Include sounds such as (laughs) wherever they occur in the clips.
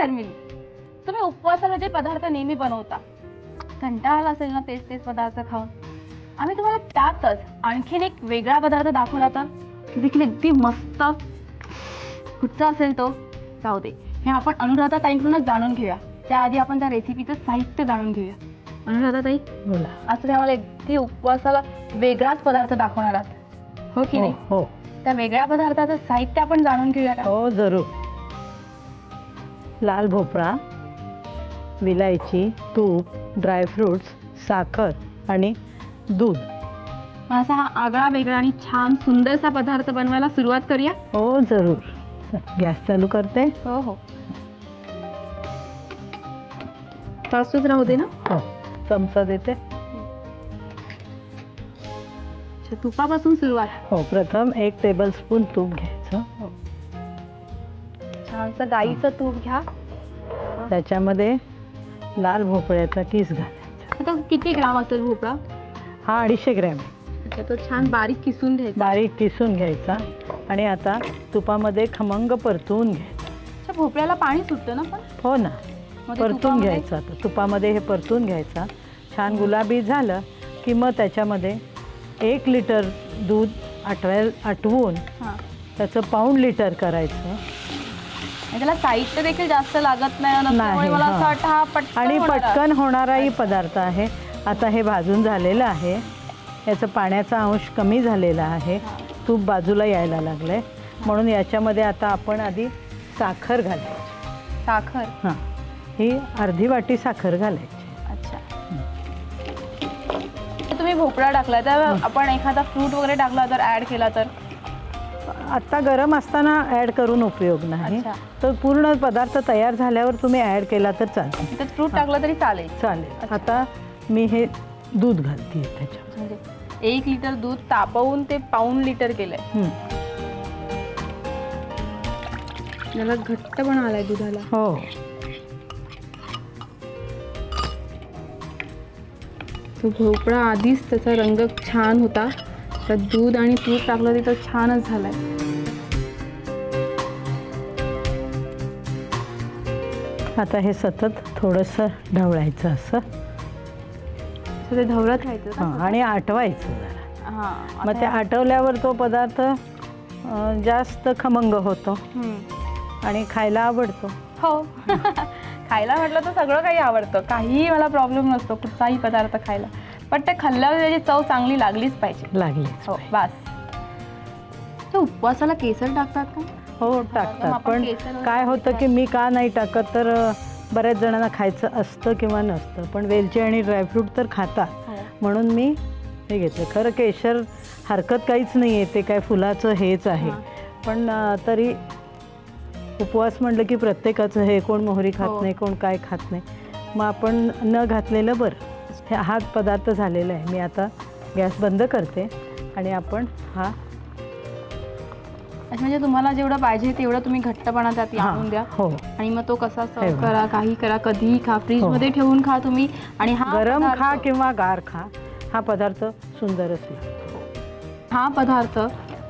शर्मिली. तुम्ही उपवासाला जे पदार्थ नेहमी बनवता कंटाळा असेल ना तेच तेच पदार्थ खाऊन? आम्ही तुम्हाला त्यातच आणखीन एक वेगळा पदार्थ दाखवला तर? देखील अगदी मस्त. कुठचा असेल तो? जाऊ दे. हे आपण अनुराधा ताईंकडूनच जाणून घेऊया. त्याआधी आपण त्या रेसिपीचं साहित्य जाणून घेऊया. अनुराधा ताई बोला. आज तुम्ही आम्हाला अगदी उपवासाला वेगळाच पदार्थ दाखवणार आहात. हो की हो नाही? हो. त्या वेगळ्या पदार्थाचं साहित्य आपण जाणून घेऊया का? हो जरूर. लाल भोपळा विलायची तूप ड्रायफ्रुट्स साखर आणि दूध. असा हा आगळा वेगळा आणि छान सुंदरसा पदार्थ बनवायला सुरुवात करूया? हो जरूर. गॅस चालू करते. हो हो. सासूच राहू दे ना. हो चमचा देते. अच्छा, तुपापासून सुरुवात. हो प्रथम एक टेबलस्पून तूप घ्यायचं. छानसं गाईचं तूप घ्या. त्याच्यामध्ये लाल भोपळ्याचा किस घालायचा. आता किती ग्राम असेल भोपळा? हा अडीचशे ग्रॅम आहे. अच्छा तो छान बारीक किसून घ्यायचा. बारीक किसून घ्यायचा. आणि आता तुपामध्ये खमंग परतून घ्यायचा अच्छा भोपळ्याला पाणी सुटतं ना पण? हो ना. मग ते परतून तुपामध्ये- घ्यायचं आता. तुपामध्ये हे परतून घ्यायचा. छान गुलाबी झालं की मग त्याच्यामध्ये एक लिटर दूध आटवाय आटवून हां. त्याचं पाऊण लिटर करायचं. आणि त्याला साहित्य देखील जास्त लागत नाही त्यामुळे मला असं हां. वाटतं हा पटकन आणि होणारा. पटकन होणाराही पदार्थ आहे. आता हे भाजून झालेलं आहे. याचं पाण्याचा अंश कमी झालेला आहे. तूप बाजूला यायला लागलं आहे म्हणून याच्यामध्ये आता आपण आधी साखर घालायची. साखर? हां. ही अर्धी वाटी साखर घालायची. अच्छा. तुम्ही भोपळा टाकला. तर आपण एखादा फ्रूट वगैरे टाकला तर ऍड केला तर? आत्ता गरम असताना ॲड करून उपयोग नाही. अच्छा. तर पूर्ण पदार्थ तयार झाल्यावर तुम्ही ॲड केला तर चालेल. त्यात फ्रूट टाकलं तरी चालेल. चालेल. आता मी हे दूध घालते त्याच्यात. म्हणजे एक लिटर दूध तापवून ते पाऊन लिटर केलंय. हं. त्याला घट्ट पण आलाय दुधाला. हो. तो भोपळा आधीच त्याचा रंग छान होता. तर दूध आणि तूप टाकलं ते तर छानच झालंय. आता हे सतत थोडंसं ढवळायचं असं. तर ते धवळत राहायचं का? हां आणि आटवायचं जरा. हा मग ते आता- आटवल्यावर तो पदार्थ अं, जास्त खमंग होतो. हम्म. आणि खायला आवडतो. हो. (laughs) खायला म्हटलं तर सगळं काही आवडतं. काहीही मला प्रॉब्लेम नसतो कुठचाही पदार्थ खायला. पण ते खाल्ल्यावर त्याची चव चांगली लागलीच पाहिजे. लागले हो बस. तर उपवासाला केसर टाकतात का? हो टाकतात. आपण पण केसर वगैरे काय होतं की मी का नाही टाकत तर अं, बऱ्याच जणांना खायचं असतं किंवा नसतं. पण वेलची आणि ड्रायफ्रूट तर खातात. हो. म्हणून मी हे घेतलं खरं केशर हरकत काहीच नाही आहे ते काय फुलाचं हेच आहे. हां. पण अं, तरी उपवास म्हटलं की प्रत्येकाचं हे कोण मोहरी खात हो. नाही कोण काय खात नाही. मग आपण न घातलेलं बरं. हे हा पदार्थ झालेला आहे. मी आता गॅस बंद करते आणि आपण हा अच्छा, म्हणजे तुम्हाला जेवढं पाहिजे तेवढं तुम्ही घट्टपणा त्यात हा, आणून द्या. हो. आणि मग तो कसा सर्व. करा काही करा कधीही खा. फ्रीज हो. मध्ये ठेवून खा तुम्ही. आणि हा गरम पदार्थ- खा किंवा गार खा. हा पदार्थ सुंदरच लागतो. हा पदार्थ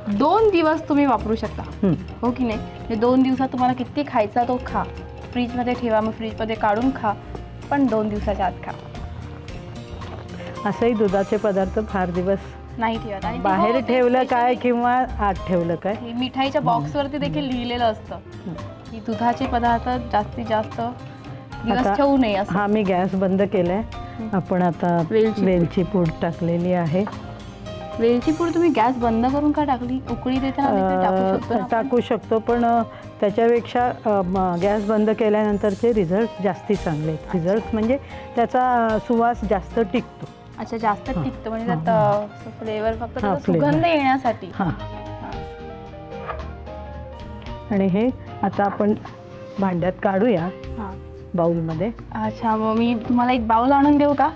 दोन दिवस तुम्ही वापरू शकता. हं. हो की नाही? म्हणजे दोन दिवसात तुम्हाला किती खायचा तो खा. फ्रीजमध्ये ठेवा मग फ्रीजमध्ये काढून खा. पण दोन दिवसाच्या आत खा. असंही दुधाचे पदार्थ फार दिवस नाही ठेवत. आणि बाहेर ते ठेवलं काय specially किंवा आत ठेवलं काय? हे मिठाईच्या बॉक्सवरती देखील लिहिलेलं असतं. की दुधाचे पदार्थ जास्तीत जास्त दिवस आता- ठेवू नये असं. हा मी गॅस बंद केलाय. आपण आता वेलची पूड. वेलची पूड टाकलेली आहे. वेलची पूड तुम्ही गॅस बंद करून का टाकली? उकळी देताना देखील टाकू अं, शकतो ना आपण? टाकू शकतो पण अं, त्याच्यापेक्षा अं, म- गॅस बंद केल्यानंतरचे रिझल्ट जास्ती चांगले आहेत. रिझल्ट म्हणजे त्याचा अं, सुवास जास्त टिकतो. अच्छा जास्त हां. टिकतं म्हणजे हां, त्यात फ्लेवर फक्त हां, त्याचा flavor. सुगंध येण्यासाठी हां आणि हे आता आपण भांड्यात काढूया हां. बाऊलमध्ये अच्छा मग मी तुम्हाला एक बाउल आणून देऊ का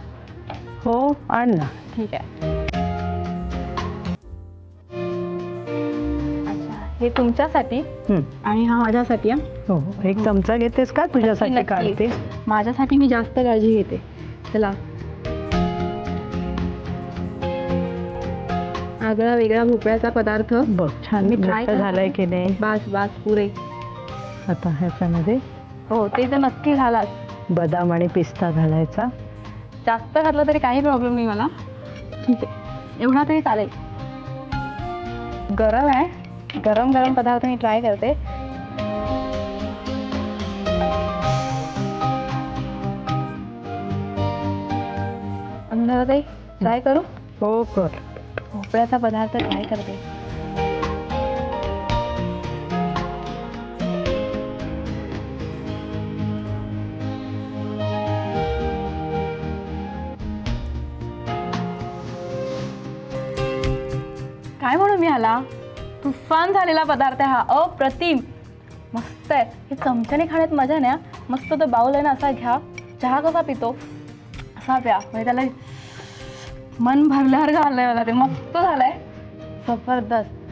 हो आण ना ठीक आहे अच्छा हे तुमच्यासाठी हं. आणि हा माझ्यासाठी हा. हो हो. एक चमचा घेतेस का तुझ्यासाठी नक्की. काढते माझ्यासाठी मी जास्त काळजी घेते चला आगळा वेगळा भोपळ्याचा पदार्थ. बघ छान मी करते. झालाय की नाही? बास बास पुरे. आता ह्याच्यामध्ये? हो ते तर नक्की घालाच बदाम आणि पिस्ता घालायचा. जास्त घातलं तरी काही प्रॉब्लेम नाही मला. ठीक आहे. एवढा तरी चालेल. गरम आहे. गरम गरम पदार्थ मी ट्राय करते. अंधाराताई ट्राय करू? हो कर. भोपळ्याचा पदार्थ काय करते. काय म्हणू मी ह्याला? तुफान झालेला पदार्थ आहे हा. अप्रतिम. मस्त आहे. हे चमच्याने खाण्यात मजा नाही मस्त तो बाऊल आहे ना असा घ्या. चहा कसा पितो? असा प्या. म्हणजे त्याला मन भरल्यावर घाललंय मला ते मस्त झालंय. जबरदस्त.